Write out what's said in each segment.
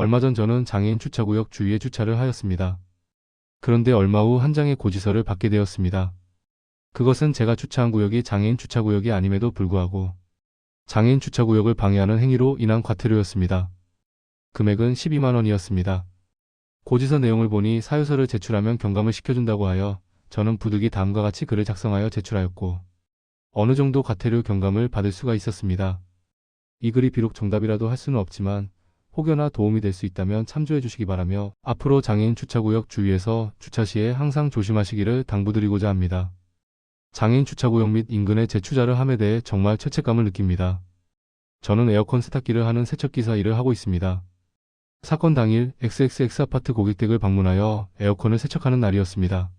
얼마 전 저는 장애인 주차구역 주위에 주차를 하였습니다. 그런데 얼마 후 한 장의 고지서를 받게 되었습니다. 그것은 제가 주차한 구역이 장애인 주차구역이 아님에도 불구하고 장애인 주차구역을 방해하는 행위로 인한 과태료였습니다. 금액은 12만 원이었습니다. 고지서 내용을 보니 사유서를 제출하면 경감을 시켜준다고 하여 저는 부득이 다음과 같이 글을 작성하여 제출하였고 어느 정도 과태료 경감을 받을 수가 있었습니다. 이 글이 비록 정답이라도 할 수는 없지만 혹여나 도움이 될 수 있다면 참조해 주시기 바라며 앞으로 장애인 주차구역 주위에서 주차 시에 항상 조심하시기를 당부드리고자 합니다. 장애인 주차구역 및 인근의 재추자를 함에 대해 정말 죄책감을 느낍니다. 저는 에어컨 세탁기를 하는 세척기사 일을 하고 있습니다. 사건 당일 XXX 아파트 고객댁을 방문하여 에어컨을 세척하는 날이었습니다.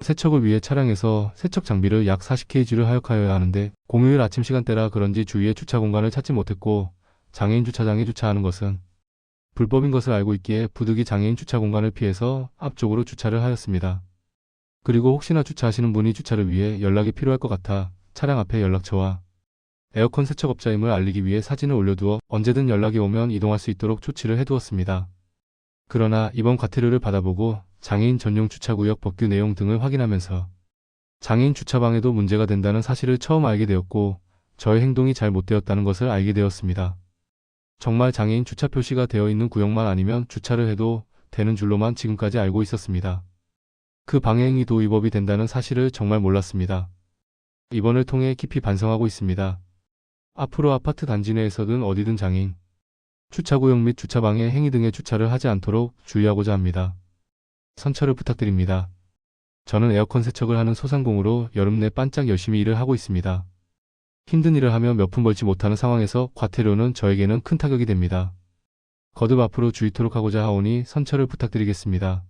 세척을 위해 차량에서 세척 장비를 약 40kg를 하역하여야 하는데 공휴일 아침 시간대라 그런지 주위에 주차 공간을 찾지 못했고 장애인 주차장에 주차하는 것은 불법인 것을 알고 있기에 부득이 장애인 주차 공간을 피해서 앞쪽으로 주차를 하였습니다. 그리고 혹시나 주차하시는 분이 주차를 위해 연락이 필요할 것 같아 차량 앞에 연락처와 에어컨 세척업자임을 알리기 위해 사진을 올려두어 언제든 연락이 오면 이동할 수 있도록 조치를 해두었습니다. 그러나 이번 과태료를 받아보고 장애인 전용 주차구역 법규 내용 등을 확인하면서 장애인 주차방에도 문제가 된다는 사실을 처음 알게 되었고 저의 행동이 잘 못되었다는 것을 알게 되었습니다. 정말 장애인 주차 표시가 되어 있는 구역만 아니면 주차를 해도 되는 줄로만 지금까지 알고 있었습니다. 그 방해 행위도 위법이 된다는 사실을 정말 몰랐습니다. 이번을 통해 깊이 반성하고 있습니다. 앞으로 아파트 단지 내에서든 어디든 장애인, 주차구역 및 주차방해 행위 등의 주차를 하지 않도록 주의하고자 합니다. 선처를 부탁드립니다. 저는 에어컨 세척을 하는 소상공으로 여름 내 반짝 열심히 일을 하고 있습니다. 힘든 일을 하며 몇 푼 벌지 못하는 상황에서 과태료는 저에게는 큰 타격이 됩니다. 거듭 앞으로 주의토록 하고자 하오니 선처를 부탁드리겠습니다.